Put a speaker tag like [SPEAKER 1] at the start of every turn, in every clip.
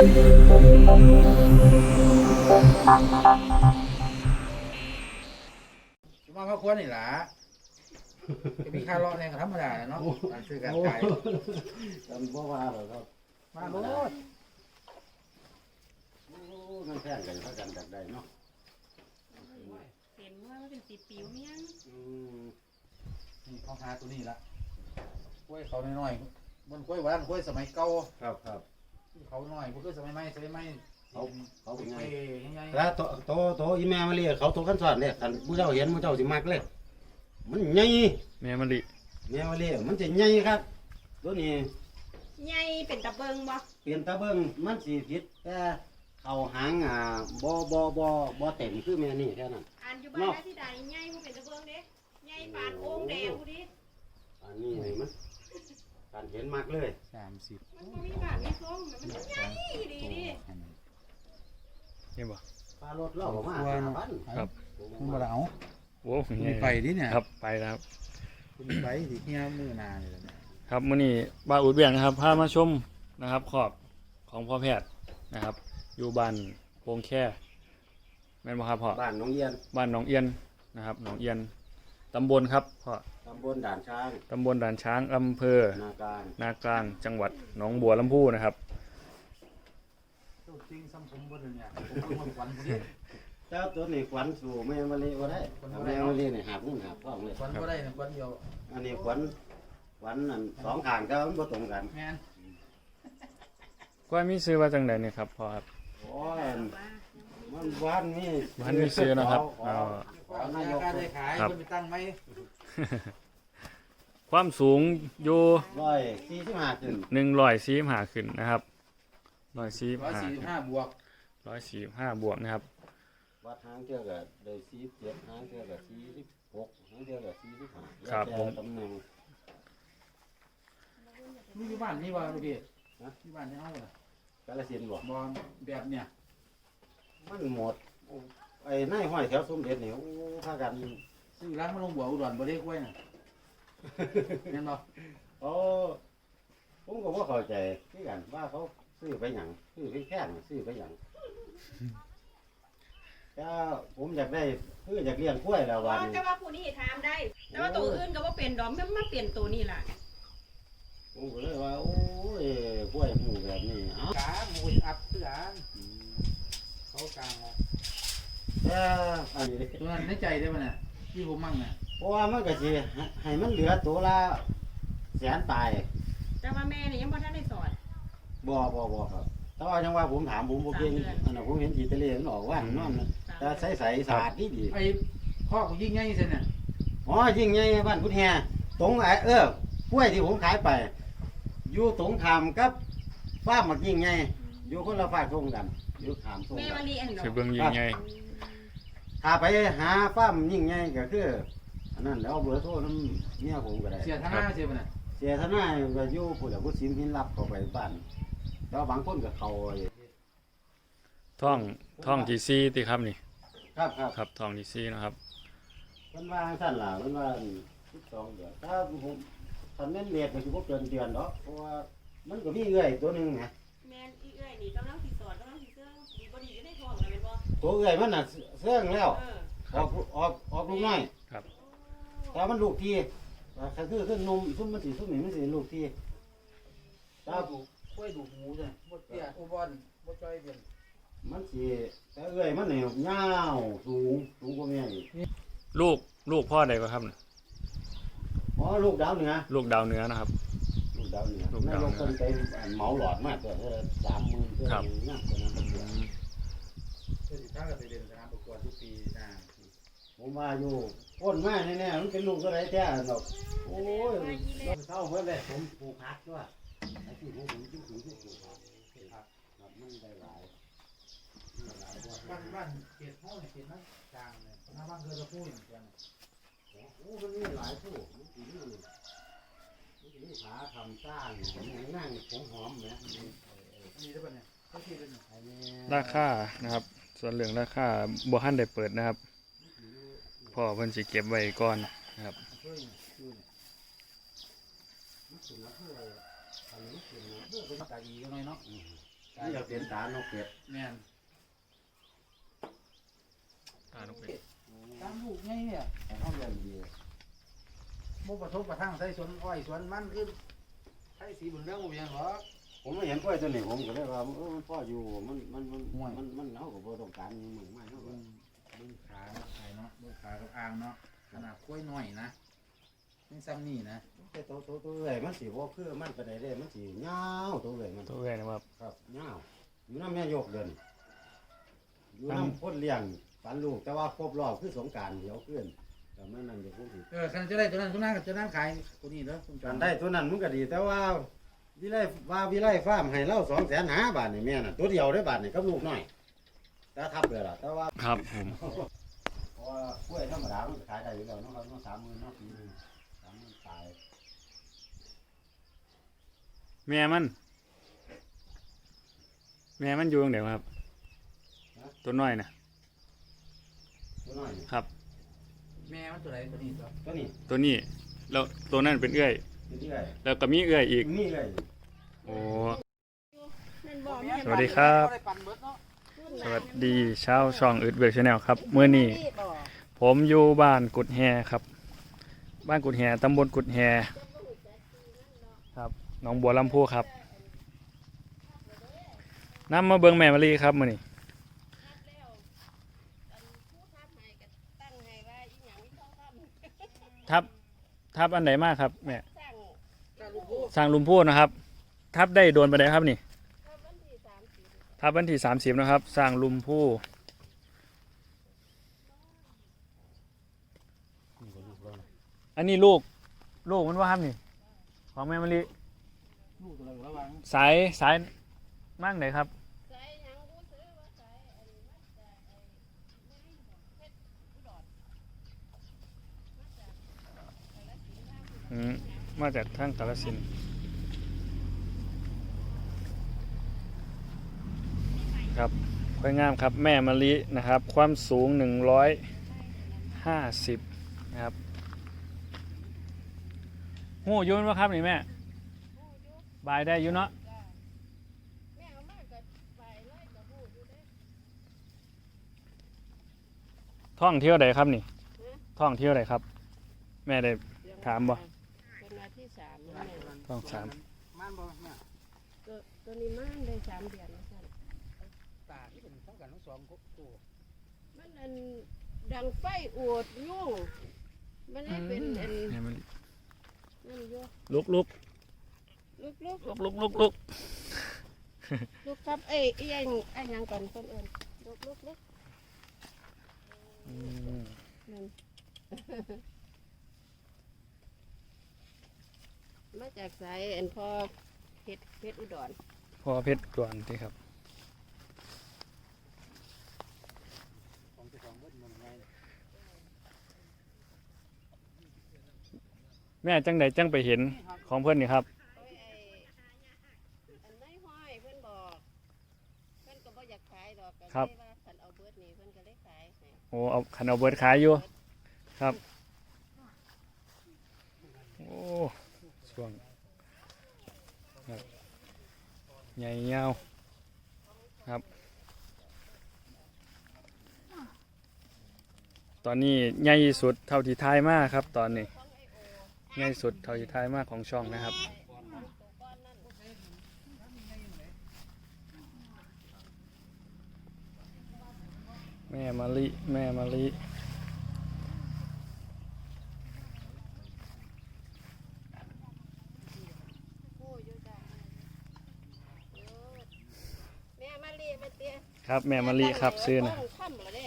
[SPEAKER 1] มาพระควรนี่ล่ะจะมีค่าเลาะในก็ธรรมดาแหละเนาะการซื้อการขาย
[SPEAKER 2] จำบ่ว่าหรอกครับ
[SPEAKER 1] มาโลด
[SPEAKER 2] โอ้มันแพงกันเท่ากันจากใดเนาะ
[SPEAKER 3] เห็นว่ามันเป็นสีปิวเมียง
[SPEAKER 2] อืม
[SPEAKER 1] นี่เขาหาตัวนี้ละกล้วยเขาน้อยๆบนกล้วยหวานกล้วยสมัยเก่า
[SPEAKER 2] ครับครับ
[SPEAKER 1] เขาน้อยพวกคือสมัยใหม่สมัยใหม่
[SPEAKER 2] เขาเขาเป็นไง
[SPEAKER 1] เป้ยังไง
[SPEAKER 2] แล้วโตโตโตอีแม่มาเรียกเขาโตขั้นสอนเนี่ยคันผู้เจ้าเห็นผู้เจ้าสิมักเลย มันใหญ่
[SPEAKER 4] แม่มะลิ
[SPEAKER 2] แม่มาเรียกมันจะใหญ่ครับ ตัวนี้
[SPEAKER 3] ใหญ่เป็นตะเบิงบ่
[SPEAKER 2] เปลี่ยนตาเบิ่งมันสิผิดแต่เขาหางอ่าบ่บ่บ่บ่เต็มคือแม่นี่แค่นั้น
[SPEAKER 3] อ่านอยู่บ้านนะที่ใดใหญ่บ่เป็นตะเบิงเด้ใหญ่ปานโอ่งแดงผู้ดิ
[SPEAKER 2] อันนี้นี่มัน การเห็นมักเลย
[SPEAKER 1] สามสิบ
[SPEAKER 3] มันบ่มีบาดมีส้มมันใหญ่ดีดิ
[SPEAKER 4] เห็นบ่
[SPEAKER 2] ปลารถเล่าออกมา
[SPEAKER 1] ตัว
[SPEAKER 2] ห้า
[SPEAKER 1] เนาะ
[SPEAKER 2] พัน
[SPEAKER 4] ครับ
[SPEAKER 1] คุณบ่ได้เอา
[SPEAKER 4] โอ้
[SPEAKER 1] คุณ
[SPEAKER 4] ใหญ่
[SPEAKER 1] ไปดิเนี่ย
[SPEAKER 4] ครับไปแล้วครับ
[SPEAKER 1] คุณไปสิเฮียมือนาเลยเนี่ย
[SPEAKER 4] ครับมื้อนี้บ้านอุดเบียงนะครับพามาชมนะครับขอบของพ่อแพทย์นะครับ อยู่บ้านโป่งแค่แม่นบ่ครับพ่อ
[SPEAKER 2] บ้านหน้องเยียน
[SPEAKER 4] บ้านหนองเอียนนะครับหนองเอียนตำบลครับพ่อ
[SPEAKER 2] ตำบลด่านช้าง
[SPEAKER 4] ตำบลด่านช้างอำเภอ
[SPEAKER 2] นาการ
[SPEAKER 4] นากลางจังหวัดหนองบัวลำพูนะครับ
[SPEAKER 1] ตัวจริงซ้ำผมบ่ได้เนี่ยผมคนขวัญคนนี้
[SPEAKER 2] เจ้าตัวนี้ขวัญสู่แม่มะลิบ่ได้
[SPEAKER 1] ขวัญบ่ได้
[SPEAKER 2] แม่มะลินี่หาบมุ่นหาบพ้องเลย
[SPEAKER 1] ขวัญบ่ได้เนี่ยขวัญเดียว
[SPEAKER 2] อันนี้ขวัญขวัญอันสองข้างก็มันบ่ตรงกัน
[SPEAKER 1] แม่น
[SPEAKER 4] กล้วยมีซื้อว่าจังใดเนี่ยครับพ่อครับ
[SPEAKER 2] โอ้ยมันหวานมี
[SPEAKER 4] บ้านมีซื้อนะครับ
[SPEAKER 2] ขอ
[SPEAKER 4] เอา
[SPEAKER 2] ขอนายก
[SPEAKER 1] การได้ขาย
[SPEAKER 4] ครับ
[SPEAKER 1] เพิ่นไปตั้งไหม
[SPEAKER 4] ความสูงอยู่
[SPEAKER 2] ร้อยสี่สิบห้าขึ้น
[SPEAKER 4] หนึ่งร้อยสี่หาขึ้นนะครับร้อยสี่
[SPEAKER 1] ร้อย
[SPEAKER 4] หา
[SPEAKER 1] สี่สิบห้าบวก
[SPEAKER 4] ร้อยสี่ห้าบวกนะครับ
[SPEAKER 2] วัดหางเทื่อก็ได้สี่สิบเจ็ดหางเทื่อก็สี่สิบหกหางเทื่อก็สี่สิบห้า
[SPEAKER 4] ครับ
[SPEAKER 2] แล้ว
[SPEAKER 4] ผม
[SPEAKER 2] แต่ตำแหน่ง
[SPEAKER 1] นี่อยู่บ้านนี่ว่าลูกพี่
[SPEAKER 2] ฮะ
[SPEAKER 1] ที่บ้านนี่เอาล่ะ
[SPEAKER 2] กาลสินธุ์บ่
[SPEAKER 1] บอลแบบเนี่ย
[SPEAKER 2] มันหมดไอ้นายห้อยแถวสมเด็จนี่โอ้พากัน
[SPEAKER 1] ซื้อร้านมาลงบัวอุดรบ่ได้กล้วยน่ะแม่นบ่
[SPEAKER 2] โอ้ผมก็บ่เข้าใจคือกันว่าเขาซื้อไปหยังซื้อไปแค่นซื้อไปหยังถ้าผมอยากได้คืออยากเลี้ยงกล้วยแล้ว
[SPEAKER 3] อ๋อ
[SPEAKER 2] วันนี้
[SPEAKER 3] แต่ว่าผู้นี้ถามได้ แต่ว่าตัวอื่นก็บ่เป็นดอกมันมาเปลี่ยนตัวนี้ล่ะ
[SPEAKER 2] ผมก็เลยว่าโอ้ยกล้วยหมูแบบนี้เอ้าก
[SPEAKER 1] ลางมูยอัพคืออันเขากลางอะ
[SPEAKER 2] แต่อันนี้
[SPEAKER 1] ตัวนั้นในใจได้ป่ะเนี่ย ที่ผมมั่งเนี่ย
[SPEAKER 2] เพราะว่ามันก็สิให้ให้มันเหลือตัวละแสนตาย
[SPEAKER 3] แต่ว่าแม่นี่ยังบ่ทันได้สอน
[SPEAKER 2] บ่บ่บ่ครับ แต่ว่าจังว่าผมถามผมบ่เก่ง
[SPEAKER 3] สามเดือน
[SPEAKER 2] อันนั้นผมเห็นจีทะเลมันออกว่านนอนนะแต่ใสใสๆสะอาดดีดี
[SPEAKER 1] ไอ้พ่อกูยิ่งใหญ่เส้นเนี่ย
[SPEAKER 2] อ๋อยิ่งใหญ่บ้านกุดแฮตรงไอ้เออกล้วยที่ผมขายไป อยู่ตรงขามกับฟาร์มมักยิ่งใหญ่อยู่คนละฝากตรงกันอยู่ขามตรง
[SPEAKER 3] แม่
[SPEAKER 2] กั
[SPEAKER 3] มานลีอันดอก
[SPEAKER 4] คือเบิ่งยิงไง
[SPEAKER 2] ถ้าไปหาฟาร์มยิ่งใหญ่ก็คืออันนั้นแล้วเอาเบอร์โทรน้ำเมียผมก็ได้
[SPEAKER 1] เสียท่าหน้าเสียป่ะเนี่ย
[SPEAKER 2] เสียทนายก็อยู่ผู้เดียวผู้สิมหินรับเข้าไปบ้านแล้วบางคนก็เข้าไอ้
[SPEAKER 4] ท่องท่องทีซีติครับนี่
[SPEAKER 2] ครับครับ
[SPEAKER 4] ครับท่องทีซีนะครับ
[SPEAKER 2] เพิ่นว่าท่านล่ะเพิ่นว่า12เดือนถ้าผมถ้าแม่นเรียกก็สิบ่เกินเดือนดอกเพราะว่ามันก็มีเอื้อยตัวหนึงนะ
[SPEAKER 3] แม่นอีเอ้ยนี่กำลังสิ
[SPEAKER 2] ตัวเอื้อยมันน่ะเสื่องแล้ว
[SPEAKER 3] เออ
[SPEAKER 2] ออกออกออกลูกน้อย
[SPEAKER 3] โอ้
[SPEAKER 2] แต่มันลูกทีก็คือคือนมซุ่มมันสิซุ่มนี่มันสิลูกที
[SPEAKER 1] ตาดูกล้วยดูหมูจ้ะบดเตี้ยอุบลบดจ้อยเป็น
[SPEAKER 2] มันสิแต่เอื้อยมันนี่ยาวสูงสูงกว่าแม่อีก
[SPEAKER 4] ลูกลูกพ่อใดก็ครับ
[SPEAKER 2] อ๋อลูกดาวเหนือ
[SPEAKER 4] ลูกดาวเหนือนะครับ
[SPEAKER 2] ลูกดาวเหนือ
[SPEAKER 4] ลูกดาวเหนือ
[SPEAKER 2] แม่ลงคนไปเหมาหลอดมากตัวสามหมื่นตัว
[SPEAKER 4] ครับ
[SPEAKER 2] นี่ตัวนั้นตัวนั้น
[SPEAKER 1] เพื่อสิท่ากับไปเดินสนามประกวดทุกปีนะ
[SPEAKER 2] ผมว่าอยู่พ้นมาแน่ๆมันเป็นลูกก็ได้แท้ดอกโอ้ยเข้าเมื่อเลยผมปลูกผักด้วยไอ้ที่ผมผมจุ่มจุ่มจุ่มปลูกผักครับครับมันได้หลายได้หลายกว่า
[SPEAKER 1] บ้านบ้านเขตห้องเนี่ยเขตนั้นกลางเนี่ยหน้าบ้านเคยจะพูดอย่างเงี้ย
[SPEAKER 2] โอ้มันมีหลายผู้มันกินนี่มันมีขาทำสร้างมันนั่งผมหอมเนี่ย
[SPEAKER 1] อันนี้ได้ปะเนี่ยเขาคิดเป็นเนี่ย
[SPEAKER 2] อันนี้
[SPEAKER 4] ราคานะครับ ส่วนเรื่องราคาบ่ทันได้เปิดนะครับพ่อเพิ่นสิเก็บไว้ก่อนนะครับ
[SPEAKER 1] เพื่อนเนี่ย
[SPEAKER 2] มันกินแล้วเพื่ออันนี้กินแล้วเพื่อ
[SPEAKER 1] เป็นตาดีกันหน่อยเนาะ
[SPEAKER 2] อืมนี่จะเป็นตานกเป็ด
[SPEAKER 1] แม่น
[SPEAKER 4] ตาลงไป
[SPEAKER 1] ตามลูกไงเนี่ย
[SPEAKER 2] แต่เขาเรียนดี
[SPEAKER 1] บ่ประทบประทั่งใส่สวนอ้อยสวนมันคือใช้สีบุญเรื่องบ่ยังหรอก
[SPEAKER 2] ผมไม่เห็นกล้วยตัวนี้ผมก็เลยว่าเออมันพ่ออยู่มันมันมัน
[SPEAKER 1] ห่วย
[SPEAKER 2] มันมันเขาก็บ่ต้องการหยังมากมายเนาะ
[SPEAKER 1] เบิ่งเบิ่งขาเนาะไอ้เนาะเบิ่งขากับอ่างเนาะขนาดกล้วยน้อยนะนี่ซ้ำนี่นะ
[SPEAKER 2] แต่ตัวตัวตัวเอ้ยมันสิบ่คือมันไปได้เด้มันสิยาวตัวเอ้ยมัน
[SPEAKER 4] ตัวเอ้ยนะครับ
[SPEAKER 2] ครับยาวอยู่น้ำแม่โยกเดินอยู่น้ำพ่นเลี้ยงปันลูกแต่ว่าครบรอบคือสงกรารเดี๋ยวขึ้นแต่เมื่อนั้นเดี๋ยวพูดถึง
[SPEAKER 1] เออคันจะได้ตัวนั้นตัวนั้นก็จะนั้นขายตัวนี้เด้อคุณจ
[SPEAKER 2] กา
[SPEAKER 1] อ
[SPEAKER 2] ร
[SPEAKER 1] ม
[SPEAKER 2] ได้ตัวนั้นมันก็ดี แต่ว่า วิไลว่าวิไลฟาร์มให้เราสองแสนหาบาทนี่แม่น่ะตัวเดียวได้บาทนี่กับลูกน้อยแต่ทับเลยล่ะแต่ว่า
[SPEAKER 4] ครับผม
[SPEAKER 2] เพราะว่ากล้วยธรรมดามันก็ขายได้อยู่แล้วเนาะครับเนาะสามหมื่นเนาะปีหนึงสามหมื่นตาย
[SPEAKER 4] แม่มัน แม่มันอยู่ตรงไหนครับ ตัวน้อยนะ
[SPEAKER 2] ตัวน้อยนี่
[SPEAKER 4] ครับ
[SPEAKER 1] แม่มันตัวไหนตัวนี้ตัว
[SPEAKER 2] ตัวนี้
[SPEAKER 4] ตัวนี้แล้วตัวนั้นเป็นเอื้อย
[SPEAKER 2] ตัวนี้เลย
[SPEAKER 4] แล้วก็มีเอื้อยอีก
[SPEAKER 2] นี่เลย
[SPEAKER 4] โอ้
[SPEAKER 3] นั่นบอกแม่
[SPEAKER 4] สวัสดีครับ
[SPEAKER 1] ได้ปั่นเบิดเนาะ
[SPEAKER 4] สวัสดีชาวช่องอึดเบิร์กชาแนลครับเมื่อนี้ผมอยู่บ้านกุดแฮครับ บ้านกุดแฮตำบลกุดแฮครับหนองบัวลำพูครับนำมาเบิงแม่มะลีครับมื่อนี้
[SPEAKER 3] ตั้งให้ว่าอีหยังอีท้องคำ
[SPEAKER 4] ทับทับอันไหนมากครับแม่
[SPEAKER 3] สร้าง
[SPEAKER 1] กาลูกพูด
[SPEAKER 4] สร้างลุมพูนะครับ ทับได้โดนไปไหนครับนี่
[SPEAKER 3] ทับ
[SPEAKER 4] วันที่สามสิบนะครับ สร้างลุม
[SPEAKER 2] ผู้
[SPEAKER 4] อันนี้ลูกลูกมันว่าครับนี่ ของแม่มะลิสายสายมั่งไหนครับ
[SPEAKER 3] มาจากทาง
[SPEAKER 4] กาลสิน ครับค่อยงามครับแม่มะลินะครับ ความสูง 150นะครับหูอยุ่นวะครับนี่แม่
[SPEAKER 3] ผู้อยู่
[SPEAKER 4] บายได้อยู่เนาะ
[SPEAKER 3] จ้าแม่เอามากับไปไล่กับผู้อยู่เด้
[SPEAKER 4] ท่องเที่ยวใดครับนี่ ท่องเที่ยวใดครับ แม่ได้ถามบ่
[SPEAKER 3] เป็นวันที่สามแล้วแม่
[SPEAKER 4] ท่องสาม
[SPEAKER 1] ม่านบ่แม่
[SPEAKER 3] ตัวตัวนี้มันได้สามเดือน
[SPEAKER 1] องครบตัว
[SPEAKER 3] มันอันดังไฟอวดยุ่งมันได้เป็นอัน
[SPEAKER 4] แม่มะลิ
[SPEAKER 3] นั่นอยู่
[SPEAKER 4] ลุกลุก
[SPEAKER 3] ลุกลุก
[SPEAKER 4] ลุกลุกลุกลุก
[SPEAKER 3] ลุกครับเอ้ยไอ้ยังไอ้ยังก่อนคนอื่นลุกลุกลุก
[SPEAKER 4] อืม
[SPEAKER 3] นั่นมาจากสายอันพ่อเพชรเพชรอุดร
[SPEAKER 4] พอเพชรก่อนที่ครับ
[SPEAKER 1] ของเจ้าของเบิดมันไง
[SPEAKER 4] แม่จังใดจังไปเห็นของเพื่อนนี่ครับ
[SPEAKER 3] โอ้ยไอ้อันนายห้อยเพิ่นบอกเพิ่นก็บ่อยากขายดอกก็
[SPEAKER 4] ครับ
[SPEAKER 3] เลยว่าคันเอาเบิดนี่เพิ่นก็เลยขายให้
[SPEAKER 4] โอ้เอาขันเอาเบิร์ดขายอยู่ครับโอ้ช่วงครับใหญ่ยาวครับ ตอนนี้ใหญ่สุดเท่าที่ทายมากครับ ตอนนี้
[SPEAKER 3] ขอ งไอ้โอ
[SPEAKER 4] ใหญ่สุดเท่าที่ทายมากของช่องนะครับ
[SPEAKER 3] ตัวก้อนนั่น
[SPEAKER 4] แม่มะลิ แม่มะลิ
[SPEAKER 3] โอ้ยอยู่จ้ะเออแม่มาเรียนมาเตี้ย
[SPEAKER 4] ครับแม่มะลิครับซื้อนะ
[SPEAKER 3] ต้องค่ำเหรอเด้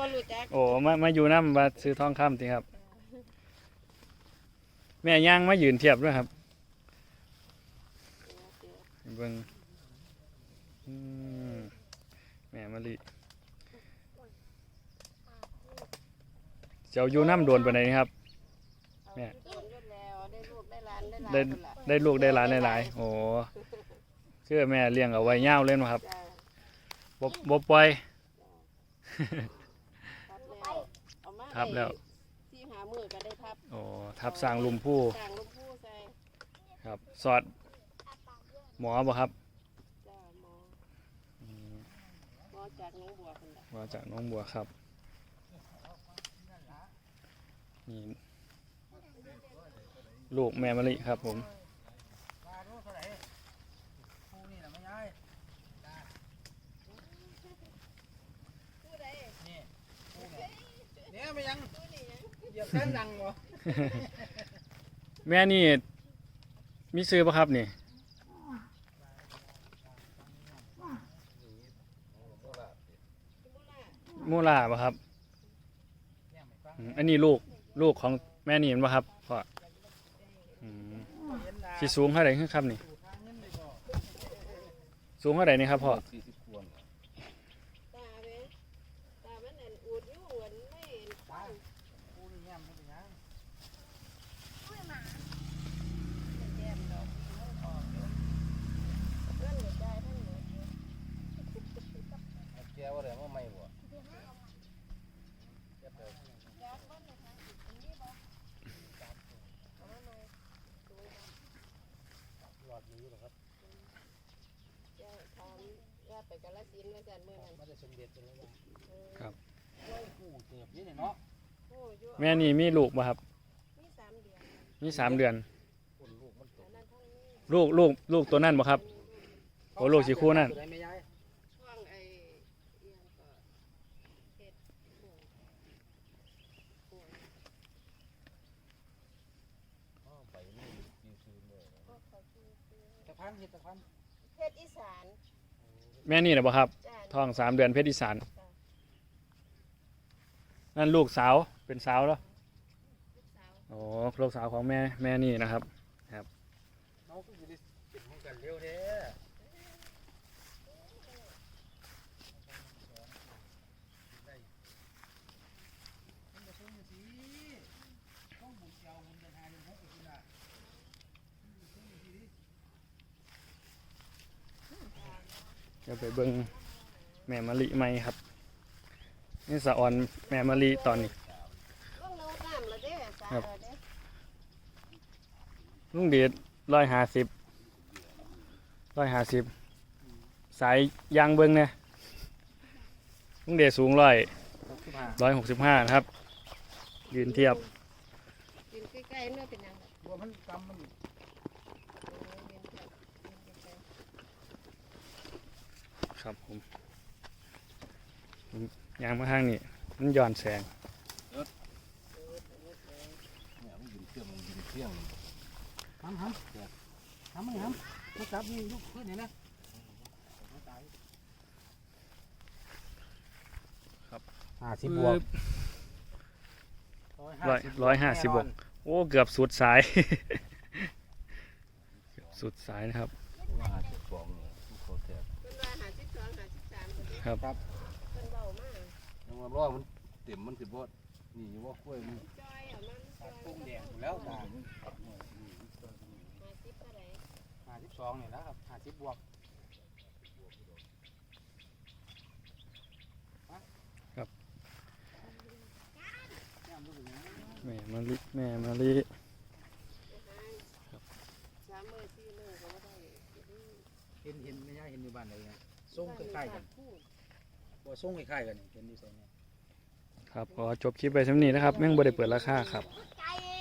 [SPEAKER 3] บ่รู้จัก
[SPEAKER 4] โอ้มามาอยู่น้ำมาซื้อทองคำทีครับ แม่ย่างมายืนเทียบด้วยครับให้เบิ่งอืมแม่มะลิเจ้าอยู่น้ำโดนไปไหนครับแม่
[SPEAKER 3] โดนยศแล้วได้ลูกได้หลานได้หลาน
[SPEAKER 4] ได้
[SPEAKER 3] พุ่นล่ะ
[SPEAKER 4] ได้ลูกได้หลานได้หลายโอ้คือแม่เลี้ยงเอาไว้ยาวเล่นมาครับ
[SPEAKER 3] จ้ะ
[SPEAKER 4] บ่บ่ปล่อย
[SPEAKER 3] ทับแล้ว เอามา
[SPEAKER 4] ทับแล้ว
[SPEAKER 3] สี่หามือก็ได้ทับ
[SPEAKER 4] โอ้ทับสร้างลุมผู้
[SPEAKER 3] ต่างลูกผู้ใส่
[SPEAKER 4] ครับ สอด หมอบ่ครับ
[SPEAKER 3] จ้าหมอจากหน้องบัวคนละ
[SPEAKER 4] มาจากหน้องบัวครับนี่ลูกแม่มะลิครับผม
[SPEAKER 1] ปลาโลเท่าไหร่คู่นี่น่ะไม่ย้าย
[SPEAKER 3] ผู้ใด
[SPEAKER 1] นี่คู่เนี่ยเนี่ยไม่ยัง
[SPEAKER 3] ผู้นี่หยัง
[SPEAKER 1] เหยียบแส้นดังบ่
[SPEAKER 4] แม่นี่ มีซื้อปะครับนี่ มูลาปะครับอืมอันนี้ลูกลูกของแม่นี่เห็นปะครับพ่ออืมสิสูงเท่าไหร่ครับนี่
[SPEAKER 1] สู่ทางเงินได้บ่
[SPEAKER 4] สูงเท่าไหร่นี่ครับพ่อ
[SPEAKER 2] สี่สิบควร
[SPEAKER 3] ตาเว้ยตามันอันอูดอยู่หวนไม่เห็นฟัง
[SPEAKER 1] คู่นี่แง่มไม่เป็นหยัง
[SPEAKER 3] แย้มดอกมีเงินออกอยู่เงินก็จ่ายทั้งหมดอยู่
[SPEAKER 2] แกว่าอะไรว่าไม่บ่
[SPEAKER 3] จากบ้านนะคะอันนี้บ่เอามาใหม่ดูบ่
[SPEAKER 2] หลอดนี้หรอครับ
[SPEAKER 3] จะถามญาติ ไปกาฬสินธุ์ว่าจันเมื่อนั้น
[SPEAKER 2] ไม่ได้สมเด็จเลยว่า
[SPEAKER 3] เออ
[SPEAKER 4] ครับ
[SPEAKER 2] กู้เติบนี่เนาะ
[SPEAKER 3] โอ้อยู่
[SPEAKER 4] แม่นี่มีลูกปะครับ
[SPEAKER 3] มีสามเดือน
[SPEAKER 4] มีสามเดือน
[SPEAKER 2] คนลูกมันต
[SPEAKER 3] อั
[SPEAKER 2] ก
[SPEAKER 3] นนั้นทั้งนี้
[SPEAKER 4] ลูกลูกลูกตัวนั่นปะครับ โอ้ลูกสีคู่นั่น
[SPEAKER 1] ได้ไม่ย้าย
[SPEAKER 3] ช่วงไอ้เอียงก็เฮ็ดห่วงห่วง
[SPEAKER 2] ไปนี่ยืซื้อเลย
[SPEAKER 3] พวกเขาคือคือ
[SPEAKER 1] ตะพันเห็ดตะพัน
[SPEAKER 3] เพชรอีสาน
[SPEAKER 4] แม่นี่นะบ่ครับ
[SPEAKER 3] จ้า
[SPEAKER 4] ท้องสามเดือนเพศอีสานนั่นลูกสาวเป็นสาวแล้ว
[SPEAKER 3] ลูกสาว
[SPEAKER 4] โอ้ลูกสาวของแม่แม่นี่นะครับ
[SPEAKER 1] น้องก็อยู่ในสิ่งของกันเร็วเด้มันบ่สูงจังซี่ต้องบุญเจ้าบุญจันทาเดือนหกไปพุ่นน่ะมันบ่สูงจังซี่ดิ
[SPEAKER 4] เดี๋ยวไปเบิ้งแม่มะลิไหมครับ นี่สะออนแม่มะลิตอนนี้
[SPEAKER 3] ลงน้ำน้ำละเด้สา
[SPEAKER 4] ครับ
[SPEAKER 3] ละเด้
[SPEAKER 4] ลุงเดชร้อยห้าสิบร้อยห้าสิบสายยางเบิ้งเนี่ยลุงเดชสูงร้อย
[SPEAKER 1] หกสิบห้า
[SPEAKER 4] ร้อยหกสิบห้านะครับ ยืนเทียบ
[SPEAKER 3] กินใกล้ๆเนื้อเป็นยังไง
[SPEAKER 1] รวมมันกำมัน
[SPEAKER 3] โอ้ยเรียนเทียบเรียนใกล้
[SPEAKER 4] ครับผมผมยางมาทางนี้มันย้อนแสง
[SPEAKER 2] เนี่ยมันยินเครื่องมันยินเครื่อง
[SPEAKER 1] ทำทำทำมันทำลูกจับนี่ลูกขึ้นเห็นไหม
[SPEAKER 2] ห้าสิบบวก
[SPEAKER 4] ร้อยร้อยห้าสิบบวกโอ้ เกือบสุดสาย เกือบสุดสายนะครับ
[SPEAKER 3] คนนี้
[SPEAKER 4] ครับ
[SPEAKER 3] เพิ่นเบามาก
[SPEAKER 2] ยังว่าล้อมันเต็มมันสิบ่นี่ว่ากล้วยมัน
[SPEAKER 3] จอยเอามันจอย
[SPEAKER 1] ปุ้งแดงอยู่แล้วจ้า
[SPEAKER 3] หาสิบเท่าไหร่
[SPEAKER 1] ห้าสิบสองนี่แล้วครับห้าสิบบวก
[SPEAKER 4] แม่มะลิแม่มะลิ
[SPEAKER 3] สามมือสี่มือก็บ่ได้
[SPEAKER 1] เห็นเห็นไม่ใช่เห็นอยู่บ้านเลยไงส่งใกล้ๆกัน บ่ส่งคล้ายๆกันนี่เห็นอยู่ใส่เนี่ย
[SPEAKER 4] ครับขอจบคลิปไปสำนี้นะครับ แม่งบ่ได้เปิดราคาครับ
[SPEAKER 3] เ